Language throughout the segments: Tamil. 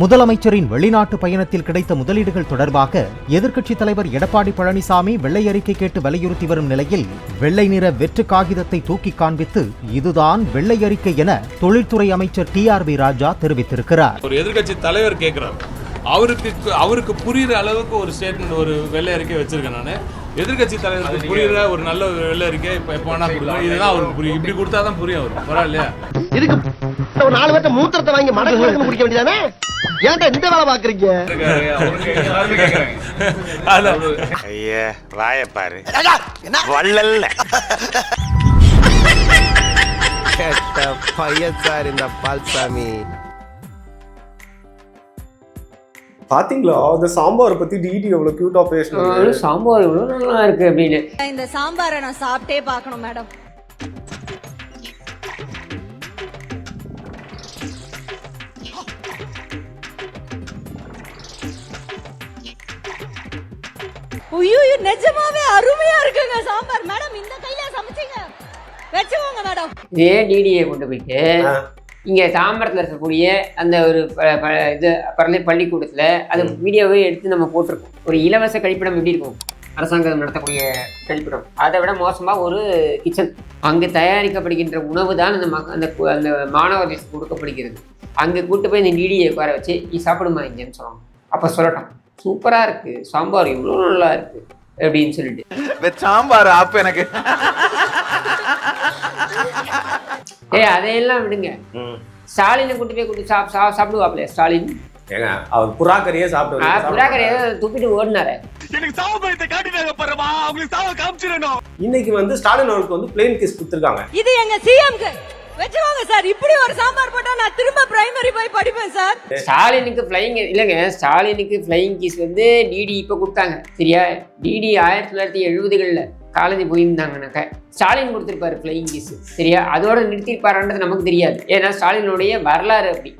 முதலமைச்சரின் வெளிநாட்டு பயணத்தில் கிடைத்த முதலீடுகள் தொடர்பாக எதிர்க்கட்சித் தலைவர் எடப்பாடி பழனிசாமி வெள்ளை அறிக்கை கேட்டு வலியுறுத்தி வரும் நிலையில் வெள்ளை நிற வெற்று காகிதத்தை தூக்கி காண்பித்து இதுதான் வெள்ளை அறிக்கை என தொழில்துறை அமைச்சர் டி ஆர் பி ராஜா தெரிவித்திருக்கிறார். ஒரு எதிர்க்கட்சி தலைவர் கேட்கிறார். அவருக்கு அவருக்கு புரியுற அளவுக்கு ஒரு ஸ்டேட்மெண்ட் ஒரு வெள்ளை அறிக்கை வச்சிருக்கேன் நான். எதிர்க்கட்சி தலைவருக்கு புரியுற ஒரு நல்ல ஒரு வெள்ளை அறிக்கை இப்போ எப்போ வேணா கொடுங்க. இதுதான் அவருக்கு புரியும். இப்படி கொடுத்தா தான் புரியும் அவருக்கு. பரவாயில்லையா? இதுக்கு ஒரு நாலு பேர்த்த மூத்திரத்தை வாங்கி மடக்கு குடிக்க வேண்டியதானே? ஏன்டா இந்த வேலை பாக்குறீங்க? ஐயா வாய பாரு. வள்ளல்ல கெட்ட பையன் சார் இந்த பால்சாமி. பாத்தீங்களா? அந்த சாம்பார் பத்தி டிடி எவ்வளவு கியூட்டா பேசணும் சாம்பார் இவ்வளோ நல்லா இருக்கு அப்படின்னு. இந்த சாம்பாரை நான் சாப்பிட்டே பார்க்கணும் மேடம். ஐயோ நிஜமாவே அருமையா இருக்குங்க சாம்பார். மேடம் இந்த கையில சமைச்சீங்க. வச்சுக்கோங்க மேடம். இதே டிடியை கொண்டு போயிட்டு இங்கே தாம்பரத்தில் இருக்கக்கூடிய அந்த ஒரு ப- ப- இது பள்ளி பள்ளிக்கூடத்தில் அது வீடியோவை எடுத்து நம்ம போட்டிருக்கோம். ஒரு இலவச கழிப்பிடம் எப்படி இருக்கும்? அரசாங்கம் நடத்தக்கூடிய கழிப்பிடம். அதை விட மோசமாக ஒரு கிச்சன். அங்கே தயாரிக்கப்படுகின்ற உணவு தான் அந்த மக அந்த அந்த மாணவர்களுக்கு கொடுக்கப்படுகிறது. அங்கே கூட்டு போய் இந்த டிடியை உட்கார வச்சு நீ சாப்பிடுமா இங்கேன்னு சொல்லணும் அப்போ சொல்லட்டும். சூப்பராக இருக்குது சாம்பார் இவ்வளோ நல்லா இருக்குது அப்படின்னு சொல்லிட்டு. சாம்பார் ஆப்பு எனக்கு. ஏய் அதையெல்லாம் விடுங்க. ஸ்டாலினை கூட்டு போய் கூட்டு சாப் சா சாப்பிடுவாப்ல ஸ்டாலின்? ஏங்க அவர் புறாக்கறியே ஆ, சாப்பிட்டு புறாக்கரை ஏதோ துப்பிட்டு ஓடினாரு. இன்னைக்கு வந்து ஸ்டாலின் அவருக்கு வந்து பிளேன் கிஸ் கொடுத்துருக்காங்க. இது எங்க சிஎம்க்கு? வச்சுக்கோங்க சார். இப்படி ஒரு சாம்பார் போட்டா நான் திரும்ப பிரைமரி போய் படிப்பேன் சார். ஸ்டாலினுக்கு ஃப்ளைங் இல்லைங்க ஸ்டாலினுக்கு ஃப்ளைங் கிஸ் வந்து டிடி இப்போ கொடுத்தாங்க. சரியா? டிடி ஆயிரத்தி தொள்ளாயிரத்தி எழுபதுகளில். காலேஜ் போயிருந்தாங்கனாக்க ஸ்டாலின் கொடுத்துருப்பாரு ஃப்ளைங் கிஸ் சரியா? அதோட நிறுத்திருப்பாருன்றது நமக்கு தெரியாது. ஏன்னா ஸ்டாலினுடைய வரலாறு அப்படி.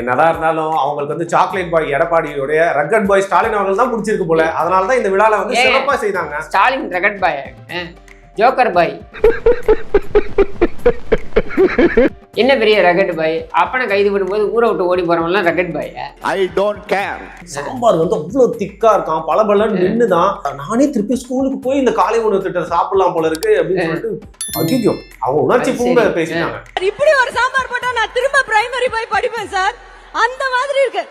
என்னதான் இருந்தாலும் அவங்களுக்கு வந்து சாக்லேட் பாய் எடப்பாடியோடைய ரக்கட் பாய் ஸ்டாலின் அவர்கள் தான் பிடிச்சிருக்கு போல. அதனால தான் இந்த விழால வந்து ஏன்? சிறப்பா செய்தாங்க. Stalin rugged boy joker boy. என்ன பெரிய ரகட் பாய்? அப்பனை கைது பண்ணும்போது ஊரை விட்டு ஓடி போறவங்கலாம் rugged boy. I don't care sambar வந்து அவ்வளவு திக்கா இருக்கான். பல பலன்னு நின்னுதான். நானே திருப்பி ஸ்கூலுக்கு போய் இந்த காலை உணவு திட்டம் சாப்பிடலாம் போல இருக்கு அப்படின்னு சொல்லிட்டு ஐயோ அவங்க உணர்ச்சி பூங்க சரி. பேசிட்டாங்க. இப்படி ஒரு சாம்பார் போட்டா நான் திரும்ப பிரைமரி போய் படிப்பேன் சார். அந்த மாதிரி இருக்கு.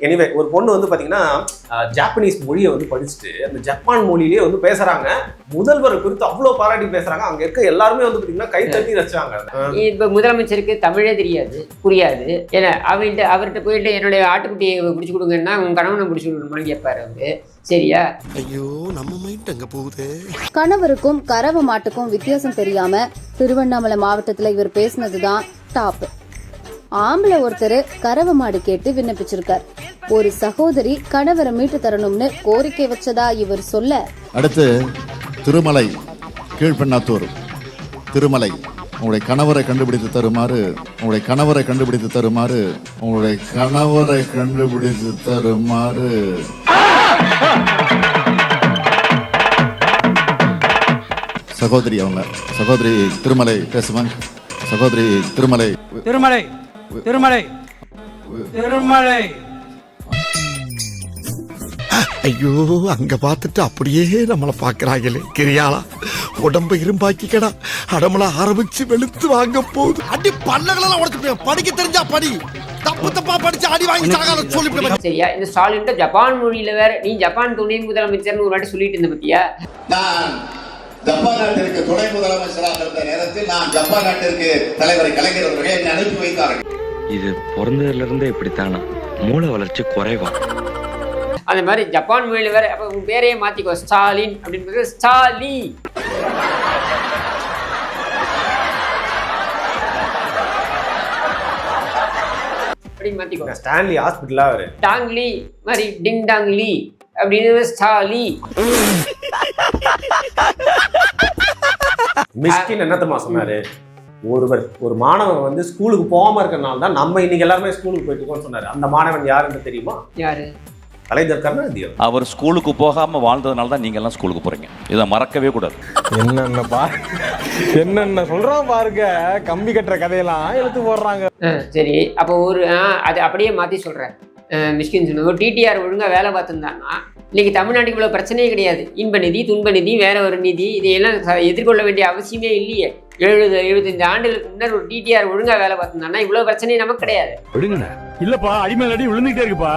எனிவே ஒரு பொண்ணு வந்து பாத்தீங்கன்னா அஹ், ஜாப்பனீஸ் மொழியை வந்து படிச்சுட்டு அந்த ஜப்பான் மொழியிலேயே வந்து பேசுறாங்க. முதல்வர் குறித்து அவ்வளவு பாராட்டி பேசுறாங்க. அங்க இருக்க எல்லாருமே வந்து பாத்தீங்கன்னா கை தட்டி ரசிச்சாங்க. அஹ், இப்போ முதலமைச்சருக்கு தமிழே தெரியாது புரியாது. ஏன்னா அவர்கிட்ட அவர்கிட்ட போயிட்டு என்னுடைய ஆட்டுக்குட்டியை பிடிச்சி கொடுங்கன்னா உன் கணவனை பிடிச்சி கொடுக்கணுமான்னு கேட்பாரு அவரு. சரியா? ஐயோ நம்ம மைண்ட் அங்க போகுதே? கணவருக்கும் கறவை மாட்டுக்கும் வித்தியாசம் தெரியாம திருவண்ணாமலை மாவட்டத்துல இவர் பேசினதுதான் டாப் ஆம்பளை ஒருத்தர் கறவை மாடு கேட்டு விண்ணப்பிச்சிருக்கார். ஒரு சகோதரி கணவரை மீட்டு தரணும்னு கோரிக்கை வச்சதா இவர் சொல்ல? அடுத்து திருமலை கீழ்பெண்ணாத்தூர். திருமலை உங்களுடைய கணவரை கண்டுபிடித்து தருமாறு உங்களுடைய கணவரை கண்டுபிடித்து தருமாறு உங்களுடைய கணவரை கண்டுபிடித்து தருமாறு. சகோதரி அவங்க. சகோதரி திருமலை பேசுவாங்க. சகோதரி திருமலை. திருமலை. திருமலை. திருமலை. ஐயோ அங்க பார்த்துட்டு அப்படியே நம்மள பாக்குறாங்களே கிரியாளா உடம்ப இரும்பாக்கிக்கடா. அடமல ஆரம்பிச்சு வெளுத்து வாங்க போகுது. அடி பல்லகளெல்லாம் உடச்சு படிக்க தெரிஞ்சா படி. தப்பு தப்பா படிச்சு அடி வாங்கி சாகாத சொல்லிவிட்டு சரியா இந்த ஸ்டாலின்ட்ட ஜப்பான் மொழியில வேற நீ ஜப்பான் துணை முதலமைச்சர்னு ஒரு வாட்டி சொல்லிட்டு இருந்த பத்தியா? ஜப்பான் நாட்டிற்கு துணை முதலமைச்சராக இருந்த நேரத்தில் நான் ஜப்பான் நாட்டிற்கு தலைவரை கலைஞர் அவர்களை என்னை அனுப்பி வைத்தார்கள். இது பிறந்ததுல இருந்தே இப்படித்தானா? மூளை வளர்ச்சி குறைவா? அந்த மாதிரி ஜப்பான் மொழியில வேற அப்ப உன் பேரையே மாத்திக்கோ ஸ்டாலின் அப்படின்னு ஸ்டாலி. அப்படின்னு மாத்திக்கோ. ஸ்டான்லி ஹாஸ்பிட்டலா அவரு? டாங்லி மாதிரி டிங் டாங்லி அப்படின்னு ஸ்டாலி. மிஸ்கின் என்னத்தமா சொன்னாரு? ஒருவர் ஒரு மாணவன் வந்து ஸ்கூலுக்கு போகாம இருக்கறனால தான் நம்ம இன்னைக்கு எல்லாருமே ஸ்கூலுக்கு போயிட்டு இருக்கோம்னு சொன்னாரு. அந்த மாணவன் யாருன்னு தெரியுமா? யாரு? தலைவர் கருணாநிதி அவர் ஸ்கூலுக்கு போகாம வாழ்ந்ததுனால தான் நீங்க எல்லாம் ஸ்கூலுக்கு போறீங்க. இதை மறக்கவே கூடாது. என்னென்ன பா என்னென்ன சொல்றான் பாருங்க. கம்பி கட்டுற கதையெல்லாம் எடுத்து போடுறாங்க. சரி. அப்போ ஒரு ஆ, அது அப்படியே மாற்றி சொல்கிறேன் மிஷ்கின் சொன்னது. ஒரு டிடிஆர் ஒழுங்காக வேலை பார்த்துருந்தாங்கன்னா இன்னைக்கு தமிழ்நாட்டுக்கு இவ்வளோ பிரச்சனையே கிடையாது. இன்ப நிதி துன்ப நிதி வேற ஒரு நிதி இதையெல்லாம் எதிர்கொள்ள வேண்டிய அவசியமே இல்லையே. எழுபது எழுபத்தஞ்சு ஆண்டுகளுக்கு முன்னர் ஒரு டிடிஆர் ஒழுங்காக வேலை பார்த்திருந்தாங்கன்னா இவ்வளோ பிரச்சனை நமக்கு கிடையாது. இல்லப்பா அடிமேல் அடி விழுந்துகிட்டே இருக்குப்பா.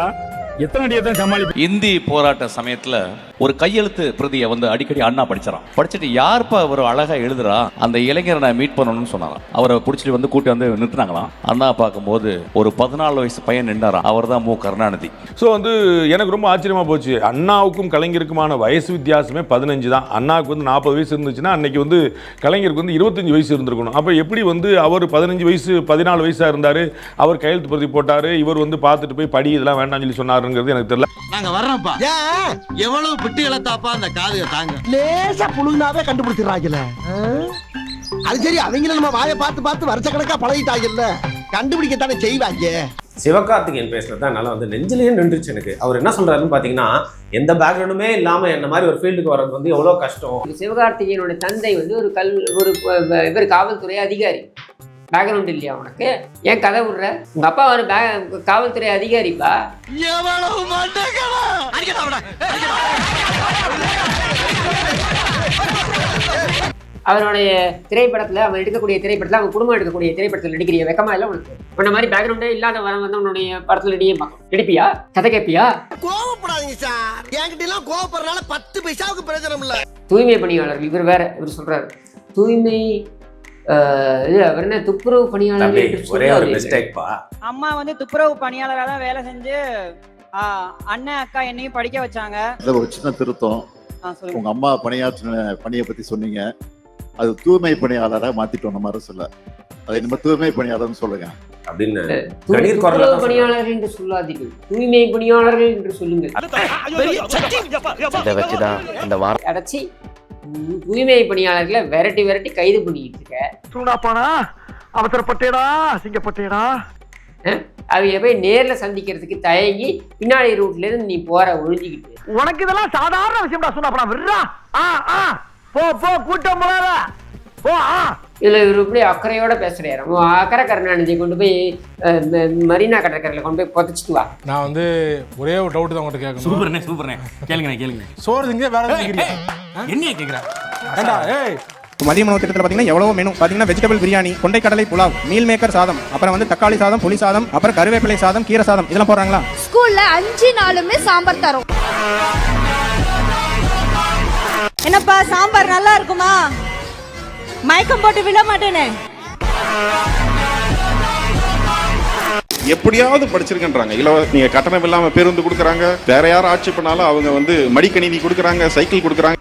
எத்தனை அடியை தான் சமாளி இந்தி போராட்ட சமயத்துல ஒரு கையெழுத்து பிரதியை வந்து அடிக்கடி அண்ணா படிச்சாராம் படிச்சுட்டு யாருப்பா ஒரு அழகா எழுதுறா? அந்த இளைஞரை நான் மீட் பண்ணணும்னு சொன்னாராம். அவரை பிடிச்சிட்டு வந்து கூட்டி வந்து நிறுத்தினாங்களாம். அண்ணா பார்க்கும்போது ஒரு பதினாலு வயசு பையன் நின்றாராம் அவர் தான் மு. கருணாநிதி. ஸோ வந்து எனக்கு ரொம்ப ஆச்சரியமா போச்சு. அண்ணாவுக்கும் கலைஞருக்குமான வயசு வித்தியாசமே பதினஞ்சு தான். அண்ணாவுக்கு வந்து நாற்பது வயசு இருந்துச்சுன்னா அன்னைக்கு வந்து கலைஞருக்கு வந்து இருபத்தஞ்சு வயசு இருந்திருக்கணும். அப்போ எப்படி வந்து அவர் பதினஞ்சு வயசு பதினாலு வயசா இருந்தாரு? அவர் கையெழுத்து பிரதி போட்டாரு. இவர் வந்து பார்த்துட்டு போய் படி இதெல்லாம் வேண்டாம்னு சொல்லி சொன்னாருங்கிறது எனக்கு தெரியல. நாங்க வர்றோம்ப்பா. எவ்வளவு பிட்டு இழத்தாப்பா அந்த காதுக தாங்க. லேசா புழுங்கினாவே கண்டுபிடிச்சிடுறாங்கல்ல அது சரி அவங்கள நம்ம வாயை பார்த்து பார்த்து வருஷ கணக்கா பழகிட்டாங்கல்ல கண்டுபிடிக்கத்தானே செய்வாங்க. சிவகார்த்திகேயன் பேசுறது தான் என்னால் வந்து நெஞ்சிலேயே நின்றுச்சு எனக்கு. அவர் என்ன சொல்றாருன்னு பார்த்தீங்கன்னா எந்த பேக்ரவுண்டுமே இல்லாமல் என்ன மாதிரி ஒரு ஃபீல்டுக்கு வர்றது வந்து எவ்வளோ கஷ்டம். சிவகார்த்திகேயனோட தந்தை வந்து ஒரு கல் ஒரு இவர் காவல்துறை அதிகாரி. பேக்ரவுண்ட் இல்லையா உனக்கு? ஏன் கதை விடுற? உங்க அப்பா ஒரு காவல்துறை அதிகாரிப்பா? அவனுடைய திரைப்படத்துல அவன் எடுக்கக்கூடிய திரைப்படத்துல அவன் குடும்பம் எடுக்கக்கூடிய திரைப்படத்தில் நடிக்கிறிய? வெக்கமா இல்லை உனக்கு? உன்ன மாதிரி பேக்ரவுண்டே இல்லாத வரவன் வந்து உன்னுடைய படத்துல நடிகை பார்க்கும் நடிப்பியா? கதை கேட்பியா கோவப்படாதீங்க சார். என்கிட்ட எல்லாம் கோவப்படுறதுனால பத்து பைசாவுக்கு பிரயோஜனம் இல்ல. தூய்மை பணியாளர்கள் இவர் வேற இவர் சொல்றாரு. தூய்மை இது அவர் என்ன துப்புரவு பணியாளர் ஒரே ஒரு. மிஸ்டேக்ப்பா அம்மா வந்து துப்புரவு பணியாளராக தான் வேலை செஞ்சு அண்ணன் அக்கா என்னையும் படிக்க வச்சாங்க இதுல ஒரு சின்ன திருத்தம் சொல்லுங்க உங்க அம்மா பணியாற்றின பணியை பத்தி சொன்னீங்க அது தூய்மை பணியாளராக மாத்திட்டோம் நம்ம அரசுல அதை நம்ம தூய்மை பணியாளர்னு சொல்லுங்க அப்படின்னு பணியாளர் என்று சொல்லாதீர்கள் தூய்மை பணியாளர்கள் என்று சொல்லுங்கள் இதை வச்சுதான் இந்த வாரம் அடைச்சி உம், தூய்மை பணியாளர்களை விரட்டி விரட்டி கைது பண்ணிக்கிட்டு இருக்க. சூடாப்பானா? அவசரப்பட்டேடா சிங்கப்பட்டேடா அவங்க போய் நேர்ல சந்திக்கிறதுக்கு தயங்கி பின்னாடி ரூட்ல இருந்து நீ போற ஒழிஞ்சுக்கிட்டு உனக்கு இதெல்லாம் சாதாரண விஷயம்டா சூடாப்பனா. விடுறா. ஆ ஆ. போ போ கூட்டம் போறாத போ ஆ. இதுல இவர் இப்படி அக்கறையோட பேசுறாரு. அவன் அக்கறை கருணாநிதியை கொண்டு போய் மரீனா கடற்கரையில கொண்டு போய் புதைச்சிட்டு வா. நான் வந்து ஒரே ஒரு டவுட் தான் உங்கள்கிட்ட கேட்கணும். சூப்பர்ண்ணே சூப்பர்ண்ணே. கேளுங்கண்ணே கேளுங்க சோறு திங்க வேற? என்ன கேட்குறேன் ஏய் மதிய உணவு திட்டத்தில் பார்த்தீங்கன்னா எவ்வளோ மெனு பார்த்தீங்கன்னா வெஜிடபிள் பிரியாணி கொண்டைக்கடலை புலாவ் மீல் மேக்கர் சாதம் அப்புறம் வந்து தக்காளி சாதம் புளி சாதம் அப்புறம் கருவேப்பிலை சாதம் கீரை சாதம் இதெல்லாம் போடுறாங்களா? ஸ்கூல்ல அஞ்சு நாளுமே சாம்பார் தரும். என்னப்பா சாம்பார் நல்லா இருக்குமா? மயக்கம் போட்டு விழ மாட்டேனே. எப்படியாவது படிச்சிருக்கன்றாங்க. இல்ல நீங்க கட்டணம் இல்லாம பேருந்து கொடுக்குறாங்க. வேற யாரும் ஆட்சி பண்ணாலும் அவங்க வந்து மடிக்கணினி கொடுக்குறாங்க சைக்கிள் கொடுக்குறாங்க.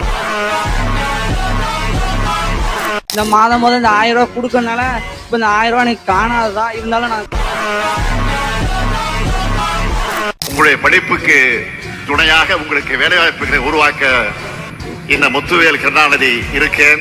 இந்த மாதம் முதல் இந்த ஆயிரம் ரூபாய் கொடுக்கறனால இப்போ இந்த ஆயிரம் ரூபாய் எனக்கு காணாததான் இருந்தாலும் நான் உங்களுடைய படிப்புக்கு துணையாக உங்களுக்கு வேலைவாய்ப்புகளை உருவாக்க இந்த முத்துவேல் கருணாநிதி இருக்கேன்.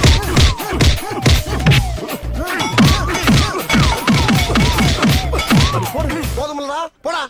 போதுமில்லடா போடா